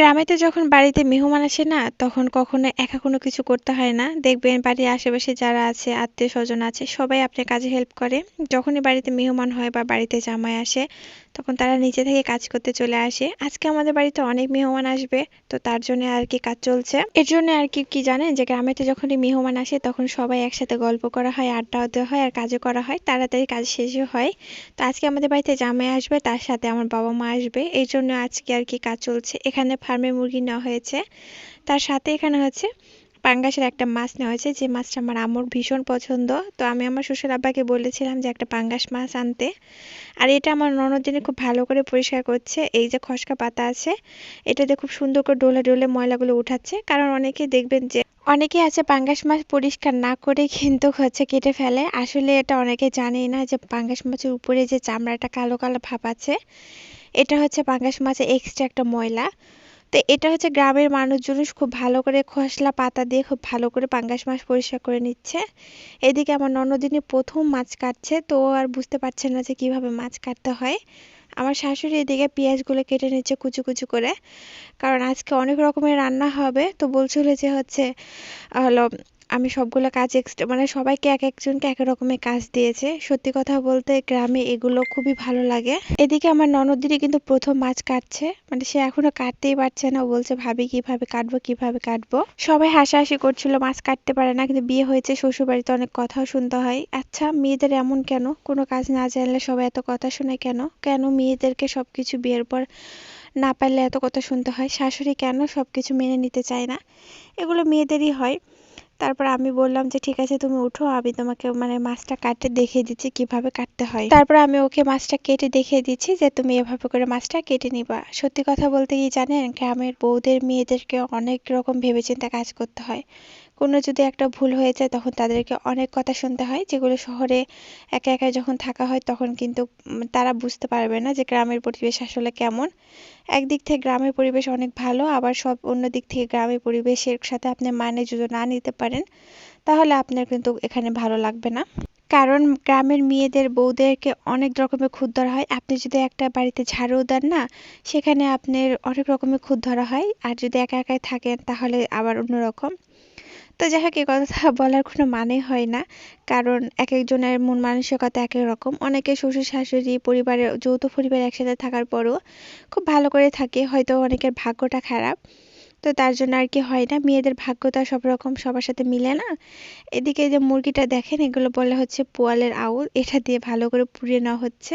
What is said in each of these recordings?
গ্রামেতে যখন বাড়িতে মেহমান আসে না, তখন কখনো একা কোনো কিছু করতে হয় না। দেখবেন বাড়ির আশেপাশে যারা আছে আত্মীয় স্বজন আছে, সবাই আপনার কাজে হেল্প করে। যখনই বাড়িতে মেহমান হয় বা বাড়িতে জামাই আসে তখন তারা নিচে থেকে কাজ করতে চলে আসে। আজকে আমাদের বাড়িতে অনেক মেহমান আসবে, তো তার জন্য আর কি কাজ চলছে। এর জন্য আর কি কি জানেন যে গ্রামেতে যখনই মেহমান আসে তখন সবাই একসাথে গল্প করা হয় আড্ডাও দেওয়া হয় আর কাজও করা হয়, তাড়াতাড়ি কাজ শেষও হয়। তো আজকে আমাদের বাড়িতে জামাই আসবে, তার সাথে আমার বাবা মা আসবে এই জন্য আজকে আর কি কাজ চলছে। এখানে ফার্মে মুরগি নেওয়া হয়েছে, তার সাথে এখানে হচ্ছে পাঙ্গাসের একটা মাছ নেওয়া হয়েছে, যে মাছটা আমার আম্মুর ভীষণ পছন্দ। তো আমি আমার শ্বশুর আব্বাকে বলেছিলাম যে একটা পাঙ্গাস মাছ আনতে। আর এটা আমার ননদিনে খুব ভালো করে পরিষ্কার করছে। এই যে খসকা পাতা আছে, এটাতে খুব সুন্দর করে ডোলে ডোলে ময়লাগুলো উঠাচ্ছে। কারণ অনেকে দেখবেন যে অনেকে আছে পাঙ্গাস মাছ পরিষ্কার না করে কিন্তু হচ্ছে কেটে ফেলে। আসলে এটা অনেকে জানেই না যে পাঙ্গাস মাছের উপরে যে চামড়াটা কালো কালো ভাব আছে, এটা হচ্ছে পাঙ্গাস মাছের এক্সট্রা একটা ময়লা। তো এটা হচ্ছে গ্রামের মানুষজন খুব ভালো করে খসলা পাতা দিয়ে খুব ভালো করে পাঙ্গাস মাছ পরিষ্কার করে নিচ্ছে। এদিকে আমার ননদিনী প্রথম মাছ কাটছে, তো আর বুঝতে পারছে না যে কীভাবে মাছ কাটতে হয়। আমার শাশুড়ি এদিকে পেঁয়াজগুলো কেটে নিচ্ছে কুচু কুচু করে। কারণ আজকে অনেক রকমের রান্না হবে, তো বলছিল যে হচ্ছে হলো আমি সবগুলো কাজ এক্সট্রা মানে সবাইকে এক একজনকে এক রকমের কাজ দিয়েছে। সত্যি কথা বলতে গ্রামে এগুলো খুবই ভালো লাগে। এদিকে আমার ননদিনী কিন্তু প্রথম মাছ কাটছে। মানে সে এখনও কাটতেই পারছে না। বলছে, ভাবি, কীভাবে কাটবো কীভাবে কাটবো? সবাই হাসাহাসি করছিল, মাছ কাটতে পারে না। কিন্তু বিয়ে হয়েছে শ্বশুর বাড়িতে অনেক কথাও শুনতে হয়। আচ্ছা মেয়েদের এমন কেন? কোনো কাজ না জানলে সবাই এত কথা শুনে কেন? কেন মেয়েদেরকে সবকিছু বিয়ের পর না পারলে এত কথা শুনতে হয়? শাশুড়ি কেন সবকিছু মেনে নিতে চায় না? এগুলো মেয়েদেরই হয়। তারপর আমি বললাম যে, ঠিক আছে, তুমি উঠো, আমি তোমাকে মানে মাছটা কাটে দেখিয়ে দিচ্ছি, কীভাবে কাটতে হয়। তারপর আমি ওকে মাছটা কেটে দেখিয়ে দিচ্ছি যে, তুমি এভাবে করে মাছটা কেটে নিবা। সত্যি কথা বলতে কি জানেন, গ্রামের বউদের, মেয়েদেরকে অনেক রকম ভেবেচিন্তে কাজ করতে হয়। কোনো যদি একটা ভুল হয়ে যায়, তখন তাদেরকে অনেক কথা শুনতে হয়, যেগুলো শহরে একা একা যখন থাকা হয়, তখন কিন্তু তারা বুঝতে পারবে না যে গ্রামের পরিবেশ আসলে কেমন। একদিক থেকে গ্রামের পরিবেশ অনেক ভালো, আবার সব অন্য দিক থেকে গ্রামের পরিবেশের সাথে আপনি মানে যদি না নিতে পারেন, তাহলে আপনার কিন্তু এখানে ভালো লাগবে না। কারণ গ্রামের মেয়েদের, বউদেরকে অনেক রকমের খুদ ধরা হয়। আপনি যদি একটা বাড়িতে ঝাড়ু দেন না, সেখানে আপনার অনেক রকমের খুদ ধরা হয়। আর যদি একা একাই থাকেন, তাহলে আবার অন্যরকম। তো যাই হোক কথা বলার কোনো মানে হয় না। কারণ এক একজনের মন মানসিকতা এক এক রকম। অনেকে শ্বশুর, শাশুড়ি, পরিবারের, যৌথ পরিবার একসাথে থাকার পরও খুব ভালো করে থাকে। হয়তো অনেকের ভাগ্যটা খারাপ। তো তার জন্য আর কি হয় না। মেয়েদের ভাগ্য তো সব রকম, সবার সাথে মিলে না। এদিকে যে মুরগিটা দেখেন, এগুলো বলে হচ্ছে পোয়ালের আউল। এটা দিয়ে ভালো করে পুড়িয়ে নেওয়া হচ্ছে।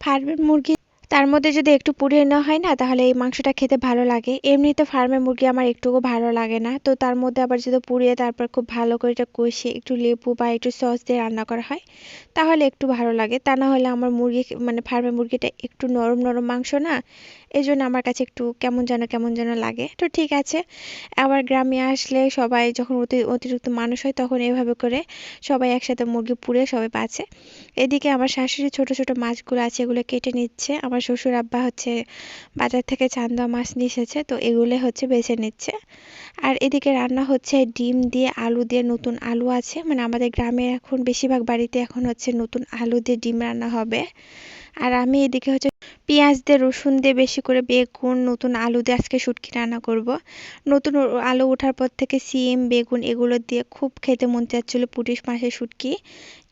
ফার্মের মুরগি তার মধ্যে যদি একটু পুড়িয়ে নেওয়া হয় না, তাহলে এই মাংসটা খেতে ভালো লাগে। এমনিতে ফার্মের মুরগি আমার একটুকু ভালো লাগে না। তো তার মধ্যে আবার যদি পুড়িয়ে তারপর খুব ভালো করে এটা কষিয়ে, একটু লেবু বা একটু সস দিয়ে রান্না করা হয়, তাহলে একটু ভালো লাগে। তা না হলে আমার মুরগি মানে ফার্মের মুরগিটা একটু নরম নরম মাংস না এই জন্য আমার কাছে একটু কেমন যেন কেমন যেন লাগে। তো ঠিক আছে, আবার গ্রামে আসলে সবাই যখন অতি অতিরিক্ত মানুষ হয়, তখন এভাবে করে সবাই একসাথে মুরগি পুড়ে সবাই বাঁচে। এদিকে আমার শাশুড়ি ছোট ছোট মাছগুলো আছে, এগুলো কেটে নিচ্ছে। আমার শ্বশুর আব্বা হচ্ছে বাজার থেকে চান্দা মাছ নিয়ে এসেছে, তো এগুলো হচ্ছে বেছে নিচ্ছে। আর এদিকে রান্না হচ্ছে ডিম দিয়ে আলু দিয়ে নতুন আলু আছে মানে আমাদের গ্রামে এখন বেশিরভাগ বাড়িতে এখন হচ্ছে নতুন আলু দিয়ে ডিম রান্না হবে। আর আমি এদিকে হচ্ছে পেঁয়াজ দিয়ে রসুন দিয়ে বেশি করে বেগুন, নতুন আলু দিয়ে আজকে শুটকি রান্না করব। নতুন আলু ওঠার পর থেকে সিম, বেগুন এগুলো দিয়ে খুব খেতে মন চাচ্ছিলো পুঁটি মাছের শুটকি।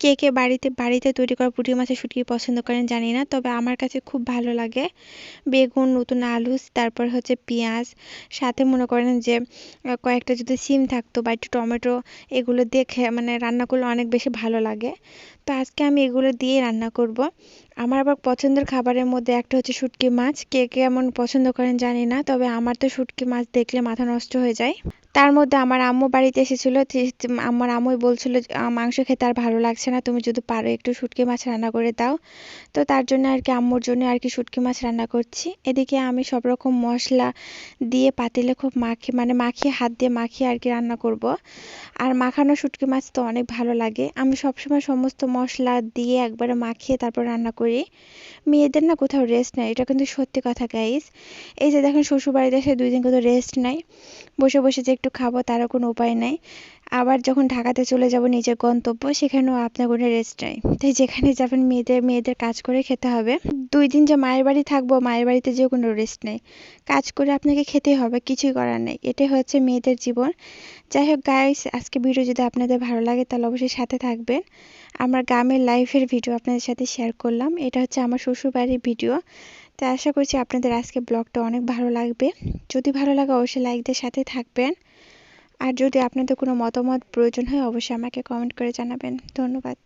কে কে বাড়িতে বাড়িতে তৈরি করা পুঁটি মাছের শুটকি পছন্দ করেন জানি না, তবে আমার কাছে খুব ভালো লাগে। বেগুন, নতুন আলু, তারপর হচ্ছে পেঁয়াজ। সাথে মনে করেন যে কয়েকটা যদি সিম থাকতো বা একটু টমেটো এগুলো দিয়ে মানে রান্না করলে অনেক বেশি ভালো লাগে। তো আজকে আমি এগুলো দিয়ে রান্না করব। আমার আবার পছন্দের খাবারের মধ্যে একটা হচ্ছে শুটকি মাছ। কে কে এমন পছন্দ করেন জানি না, তবে আমার তো শুটকি মাছ দেখলে মাথা নষ্ট হয়ে যায়। তার মধ্যে আমার আম্মু বাড়িতে এসেছিল আমার আম্মুই বলছিল মাংস খেতে আর ভালো লাগছে না, তুমি যদি পারো একটু শুটকি মাছ রান্না করে দাও। তো তার জন্য আর কি আম্মুর জন্য আর কি শুটকি মাছ রান্না করছি। এদিকে আমি সব রকম মশলা দিয়ে পাতিলে খুব মাখি মানে মাখিয়ে, হাত দিয়ে মাখিয়ে আর কি রান্না করব। আর মাখানো শুটকি মাছ তো অনেক ভালো লাগে। আমি সবসময় সমস্ত মশলা দিয়ে একবারে মাখিয়ে তারপর রান্না করি। মেয়েদের না কোথাও রেস্ট নেই, এটা কিন্তু সত্যি কথা গাইস এই যে দেখেন শ্বশুরবাড়িতে এসে দুই দিন কোথাও রেস্ট নেয় বসে বসে যে একটু খাব, তারও কোনো উপায় নাই। আবার যখন ঢাকাতে চলে যাব নিজের গন্তব্য, সেখানেও আপনার কোনো রেস্ট নাই তাই যেখানে যাবেন মেয়েদের মেয়েদের কাজ করে খেতে হবে। দুই দিন যে মায়ের বাড়ি থাকব, মায়ের বাড়িতে যেও কোনো রেস্ট নেই। কাজ করে আপনাকে খেতেই হবে, কিছুই করার নেই। এটাই হচ্ছে মেয়েদের জীবন। যাই হোক গাইস আজকে ভিডিও যদি আপনাদের ভালো লাগে, তাহলে অবশ্যই সাথে থাকবেন। আমার গ্রামের লাইফের ভিডিও আপনাদের সাথে শেয়ার করলাম। এটা হচ্ছে আমার শ্বশুর বাড়ির ভিডিও তাই আশা করছি আপনাদের আজকে ব্লগটা অনেক ভালো লাগবে। যদি ভালো লাগে, অবশ্যই লাইক দিয়ে সাথে থাকবেন। আর যদি আপনাদের কোনো মতামত প্রয়োজন হয় অবশ্যই আমাকে কমেন্ট করে জানাবেন। ধন্যবাদ।